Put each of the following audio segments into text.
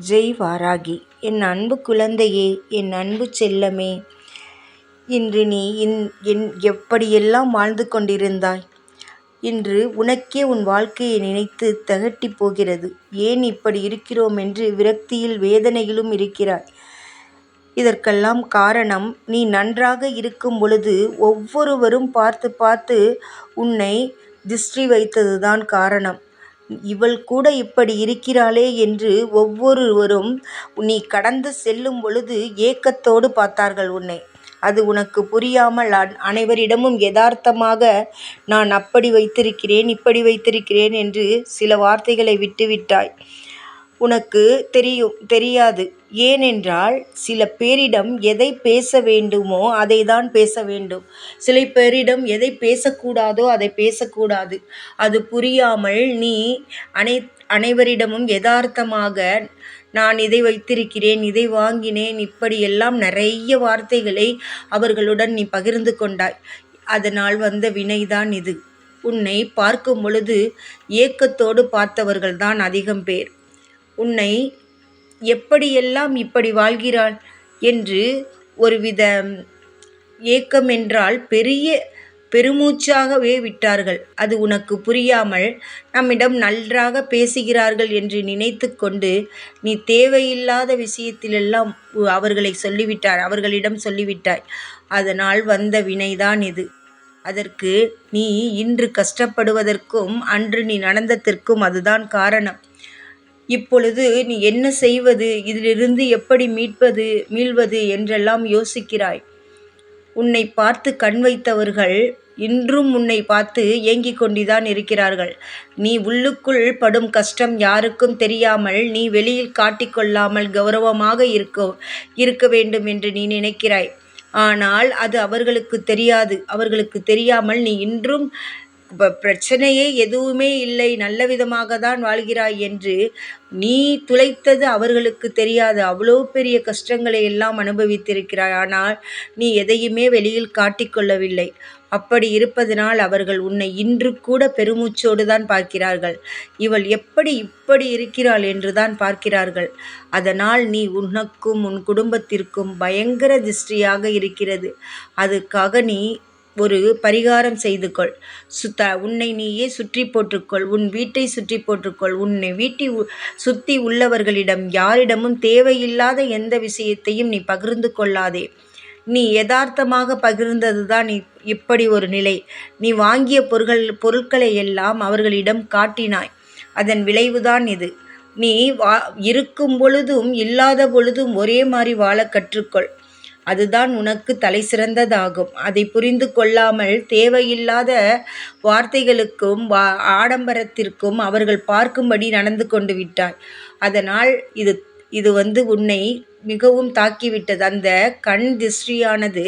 ஜெய் வாராகி என் அன்பு குழந்தையே என் அன்பு செல்லமே. இன்று நீ என் எப்படியெல்லாம் வாழ்ந்து கொண்டிருந்தாய்? இன்று உனக்கே உன் வாழ்க்கையை நினைத்து தகட்டி போகிறது. ஏன் இப்படி இருக்கிறோம் என்று விரக்தியில் வேதனையிலும் இருக்கிறாய்? இதற்கெல்லாம் காரணம் நீ நன்றாக இருக்கும் பொழுது ஒவ்வொருவரும் பார்த்து பார்த்து உன்னை திஷ்டி வைத்ததுதான் காரணம். இவள் கூட இப்படி இருக்கிறாளே என்று ஒவ்வொருவரும் நீ கடந்து செல்லும் பொழுது ஏக்கத்தோடு பார்த்தார்கள் உன்னை. அது உனக்கு புரியாமல் அனைவரிடமும் யதார்த்தமாக நான் அப்படி வைத்திருக்கிறேன் இப்படி வைத்திருக்கிறேன் என்று சில வார்த்தைகளை விட்டுவிட்டாய். உனக்கு தெரியும் தெரியாது. ஏனென்றால் சில பேரிடம் எதை பேச வேண்டுமோ அதை தான் பேச வேண்டும். சில பேரிடம் எதை பேசக்கூடாதோ அதை பேசக்கூடாது. அது புரியாமல் நீ அனை அனைவரிடமும் யதார்த்தமாக நான் இதை வைத்திருக்கிறேன் இதை வாங்கினேன் இப்படியெல்லாம் நிறைய வார்த்தைகளை அவர்களுடன் நீ பகிர்ந்து கொண்டாய். அதனால் வந்த வினைதான் இது. உன்னை பார்க்கும் பொழுது ஏக்கத்தோடு பார்த்தவர்கள் தான் அதிகம் பேர். உன்னை எப்படியெல்லாம் இப்படி வாழ்கிறாள் என்று ஒருவித ஏக்கம் என்றால் பெரிய பெருமூச்சாகவே விட்டார்கள். அது உனக்கு புரியாமல் நம்மிடம் நன்றாக பேசுகிறார்கள் என்று நினைத்து கொண்டு நீ தேவையில்லாத விஷயத்திலெல்லாம் அவர்களை சொல்லிவிட்டார் அவர்களிடம் சொல்லிவிட்டாய். அதனால் வந்த வினைதான் இது. அதற்கு நீ இன்று கஷ்டப்படுவதற்கும் அன்று நீ நடந்ததற்கும் அதுதான் காரணம். இப்பொழுது நீ என்ன செய்வது? இதிலிருந்து எப்படி மீட்பது? மீள்வது என்றெல்லாம் யோசிக்கிறாய். உன்னை பார்த்து கண் வைத்தவர்கள் இன்றும் உன்னை பார்த்து ஏங்கிக் கொண்டுதான் இருக்கிறார்கள். நீ உள்ளுக்குள் படும் கஷ்டம் யாருக்கும் தெரியாமல் நீ வெளியில் காட்டிக்கொள்ளாமல் கௌரவமாக இருக்கோ இருக்க வேண்டும் என்று நீ நினைக்கிறாய். ஆனால் அது அவர்களுக்கு தெரியாது. அவர்களுக்கு தெரியாமல் நீ இன்றும் பிரச்சனையே எதுவுமே இல்லை நல்ல விதமாக தான் வாழ்கிறாய் என்று நீ துளைத்தது அவர்களுக்கு தெரியாது. அவ்வளோ பெரிய கஷ்டங்களை எல்லாம் அனுபவித்திருக்கிறாய். ஆனால் நீ எதையுமே வெளியில் காட்டிக்கொள்ளவில்லை அப்படி இருப்பதனால் அவர்கள் உன்னை இன்று கூட பெருமூச்சோடு தான் பார்க்கிறார்கள். இவள் எப்படி இப்படி இருக்கிறாள் என்று தான் பார்க்கிறார்கள். அதனால் நீ உனக்கும் உன் குடும்பத்திற்கும் பயங்கர திருஷ்டியாக இருக்கிறது. அதுக்காக நீ ஒரு பரிகாரம் செய்து கொள். சுத்த உன்னை நீயே சுற்றி போட்டுக்கொள் உன் வீட்டை சுற்றி போட்டுக்கொள் உன்னை வீட்டை சுற்றி உள்ளவர்களிடம் யாரிடமும் தேவையில்லாத எந்த விஷயத்தையும் நீ பகிர்ந்து கொள்ளாதே. நீ யதார்த்தமாக பகிர்ந்தது தான் இப்படி ஒரு நிலை. நீ வாங்கிய பொருள்கள் பொருட்களை எல்லாம் அவர்களிடம் காட்டினாய். அதன் விளைவுதான் இது. நீ வா இருக்கும் பொழுதும் இல்லாத பொழுதும் ஒரே மாதிரி வாழ கற்றுக்கொள். அதுதான் உனக்கு தலை சிறந்ததாகும் அதை புரிந்து கொள்ளாமல் தேவையில்லாத வார்த்தைகளுக்கும் வா ஆடம்பரத்திற்கும் அவர்கள் பார்க்கும்படி நடந்து கொண்டு விட்டாய். அதனால் இது இது வந்து உன்னை மிகவும் தாக்கிவிட்டது. அந்த கண் திருஷ்டியானது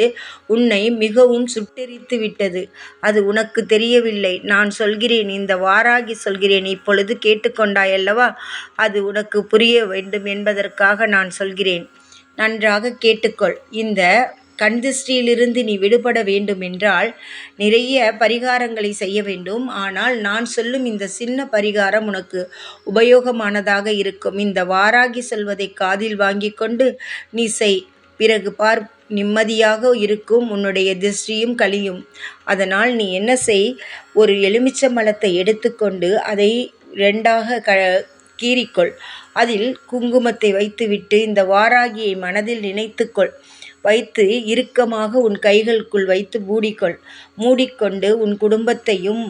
உன்னை மிகவும் சுட்டெரித்து விட்டது. அது உனக்கு தெரியவில்லை. நான் சொல்கிறேன் இந்த வாராகி சொல்கிறேன். இப்பொழுது கேட்டுக்கொண்டாயல்லவா? அது உனக்கு புரிய வேண்டும் என்பதற்காக நான் சொல்கிறேன். நன்றாக கேட்டுக்கொள். இந்த கண்திருஷ்டியிலிருந்து நீ விடுபட வேண்டுமென்றால் நிறைய பரிகாரங்களை செய்ய வேண்டும். ஆனால் நான் சொல்லும் இந்த சின்ன பரிகாரம் உனக்கு உபயோகமானதாக இருக்கும். இந்த வாராகி சொல்வதை காதில் வாங்கி கொண்டு நீ செய். பிறகு பார் நிம்மதியாக இருக்கும். உன்னுடைய திருஷ்டியும் கழியும் அதனால் நீ என்ன செய்? ஒரு எலுமிச்சம்பழத்தை எடுத்துக்கொண்டு அதை ரெண்டாக க கீறிக்கொள். அதில் குங்குமத்தை வைத்துவிட்டு இந்த வாராகியை மனதில் நினைத்துக்கொள். வைத்து இறுக்கமாக உன் கைகளுக்குள் வைத்து மூடிக்கொள். மூடிக்கொண்டு உன் குடும்பத்தையும்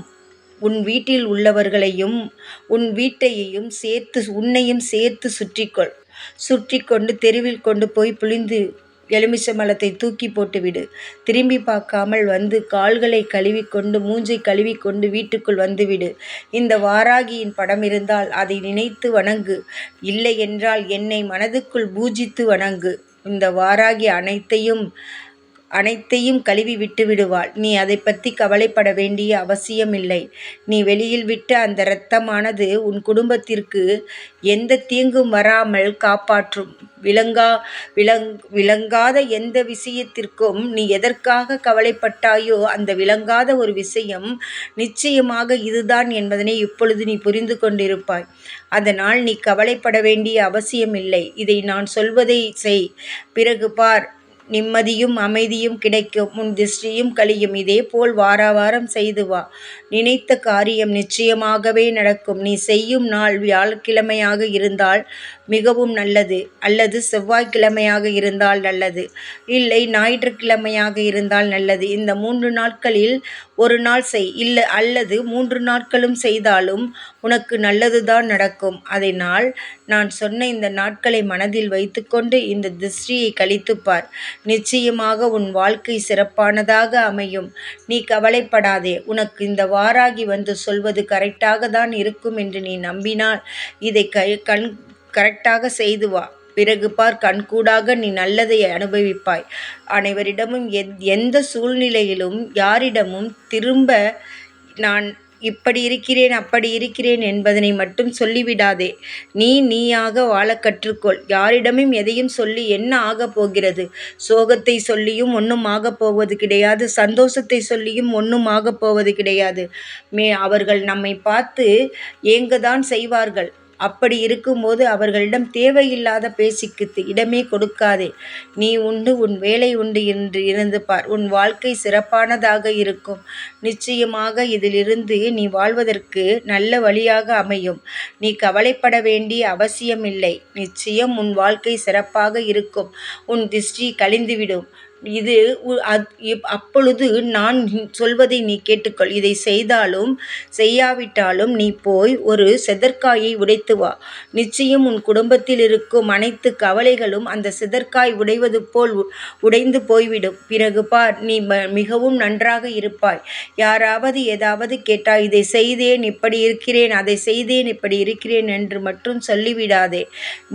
உன் வீட்டில் உள்ளவர்களையும் உன் வீட்டையையும் சேர்த்து உன்னையும் சேர்த்து சுற்றிக்கொள். சுற்றி கொண்டு தெருவில் கொண்டு போய் புளிந்து எலுமிச்சை மலத்தை தூக்கி போட்டுவிடு. திரும்பி பார்க்காமல் வந்து கால்களை கழுவிக்கொண்டு மூஞ்சை கழுவிக்கொண்டு வீட்டுக்குள் வந்துவிடு. இந்த வாராகியின் படம் இருந்தால் அதை நினைத்து வணங்கு. இல்லை என்றால் என்னை மனதுக்குள் பூஜித்து வணங்கு. இந்த வாராகி அனைத்தையும் அனைத்தையும் கழுவி விட்டு விடுவாள். நீ அதை பற்றி கவலைப்பட வேண்டிய அவசியமில்லை. நீ வெளியில் விட்ட அந்த இரத்தமானது உன் குடும்பத்திற்கு எந்த தீங்கும் வராமல் காப்பாற்றும். விளங்கா விளங் விளங்காத எந்த விஷயத்திற்கும் நீ எதற்காக கவலைப்பட்டாயோ அந்த விளங்காத ஒரு விஷயம் நிச்சயமாக இதுதான் என்பதனை இப்பொழுது நீ புரிந்து கொண்டிருப்பாய். அதனால் நீ கவலைப்பட வேண்டிய அவசியமில்லை. இதை நான் சொல்வதை செய். பிறகு பார். நிம்மதியும் அமைதியும் கிடைக்கும். உன் திருஷ்டியும் கழியும் இதேபோல் வாராவாரம் செய்து வா. நினைத்த காரியம் நிச்சயமாகவே நடக்கும். நீ செய்யும் நாள் வியாழக்கிழமையாக இருந்தால் மிகவும் நல்லது அல்லது செவ்வாய்க்கிழமையாக இருந்தால் நல்லது. இல்லை ஞாயிற்றுக்கிழமையாக இருந்தால் நல்லது. இந்த மூன்று நாட்களில் ஒரு நாள் செய் இல்லை அல்லது மூன்று நாட்களும் செய்தாலும் உனக்கு நல்லதுதான் நடக்கும். அதனால் நான் சொன்ன இந்த நாட்களை மனதில் வைத்துக்கொண்டு இந்த திருஷ்டியை கழித்துப்பார் நிச்சயமாக உன் வாழ்க்கை சிறப்பானதாக அமையும். நீ கவலைப்படாதே. உனக்கு இந்த வாராகி வந்து சொல்வது கரெக்டாக தான் இருக்கும் என்று நீ நம்பினால் இதை கை கண் கரெக்டாக செய்து வா. பிறகு பார் கண்கூடாக நீ நல்லதை அனுபவிப்பாய். அனைவரிடமும் எந்த சூழ்நிலையிலும் யாரிடமும் திரும்ப நான் இப்படி இருக்கிறேன் அப்படி இருக்கிறேன் என்பதனை மட்டும் சொல்லிவிடாதே. நீ நீயாக வாழ கற்றுக்கொள். யாரிடமும் எதையும் சொல்லி என்ன ஆகப் போகிறது? சோகத்தை சொல்லியும் ஒன்றும் ஆகப் போவது கிடையாது. சந்தோஷத்தை சொல்லியும் ஒன்றும் ஆகப் போவது கிடையாது. மே அவர்கள் நம்மை பார்த்து ஏங்கதான் செய்வார்கள். அப்படி இருக்கும்போது அவர்களிடம் தேவையில்லாத பேசிக்கு இடமே கொடுக்காதே. நீ உண்டு உன் வேலை உண்டு என்று இருந்து பார். உன் வாழ்க்கை சிறப்பானதாக இருக்கும். நிச்சயமாக இதிலிருந்து நீ வாழ்வதற்கு நல்ல வழியாக அமையும். நீ கவலைப்பட வேண்டிய அவசியமில்லை. நிச்சயம் உன் வாழ்க்கை சிறப்பாக இருக்கும். உன் திருஷ்டி கழிந்துவிடும். இது அப்பொழுது நான் சொல்வதை நீ கேட்டுக்கொள். இதை செய்தாலும் செய்யாவிட்டாலும் நீ போய் ஒரு செதற்காயை உடைத்து வா. நிச்சயம் உன் குடும்பத்தில் இருக்கும் அனைத்து கவலைகளும் அந்த செதற்காய் உடைவது போல் உடைந்து போய்விடும். பிறகு பார் நீ மிகவும் நன்றாக இருப்பாய். யாராவது ஏதாவது கேட்டால் இதை செய்தேன் இப்படி இருக்கிறேன் அதை செய்தேன் இப்படி இருக்கிறேன் என்று மட்டும் சொல்லிவிடாதே.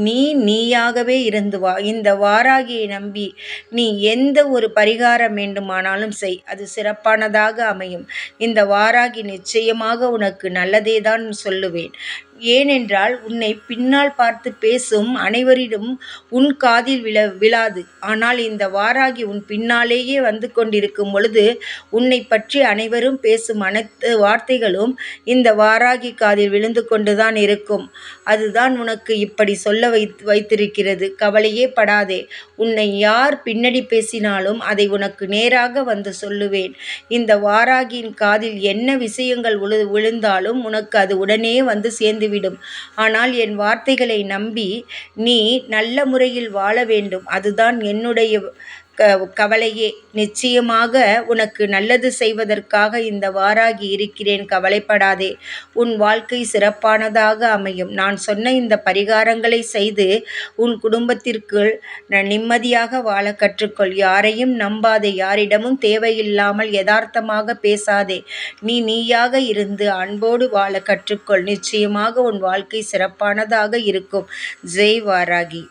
நீ நீயாகவே இருந்து வா. இந்த வாராகியை நம்பி நீ எந்த எந்த ஒரு பரிகாரம் வேண்டுமானாலும் செய். அது சிறப்பானதாக அமையும். இந்த வாராகி நிச்சயமாக உனக்கு நல்லதே தான் சொல்லுவேன். ஏனென்றால் உன்னை பின்னால் பார்த்து பேசும் அனைவரிடம் உன் காதில் விழ விழாது. ஆனால் இந்த வாராகி உன் பின்னாலேயே வந்து கொண்டிருக்கும் பொழுது உன்னை பற்றி அனைவரும் பேசும் அனைத்து வார்த்தைகளும் இந்த வாராகி காதில் விழுந்து கொண்டுதான் இருக்கும். அதுதான் உனக்கு இப்படி சொல்ல வைத்து வைத்திருக்கிறது. கவலையே படாதே. உன்னை யார் பின்னடி பேசினாலும் அதை உனக்கு நேராக வந்து சொல்லுவேன். இந்த வாராகியின் காதில் என்ன விஷயங்கள் விழு விழுந்தாலும் உனக்கு அது உடனே வந்து சேர்ந்து விடும். ஆனால் என் வார்த்தைகளை நம்பி நீ நல்ல முறையில் வாழ வேண்டும். அதுதான் என்னுடைய க கவலையே. நிச்சயமாக உனக்கு நல்லது செய்வதற்காக இந்த வாராகி இருக்கிறேன் கவலைப்படாதே. உன் வாழ்க்கை சிறப்பானதாக அமையும். நான் சொன்ன இந்த பரிகாரங்களை செய்து உன் குடும்பத்திற்குள் நிம்மதியாக வாழ கற்றுக்கொள். யாரையும் நம்பாதே. யாரிடமும் தேவையில்லாமல் யதார்த்தமாக பேசாதே. நீ நீயாக இருந்து அன்போடு வாழ கற்றுக்கொள். நிச்சயமாக உன் வாழ்க்கை சிறப்பானதாக இருக்கும். ஜெய் வாராகி.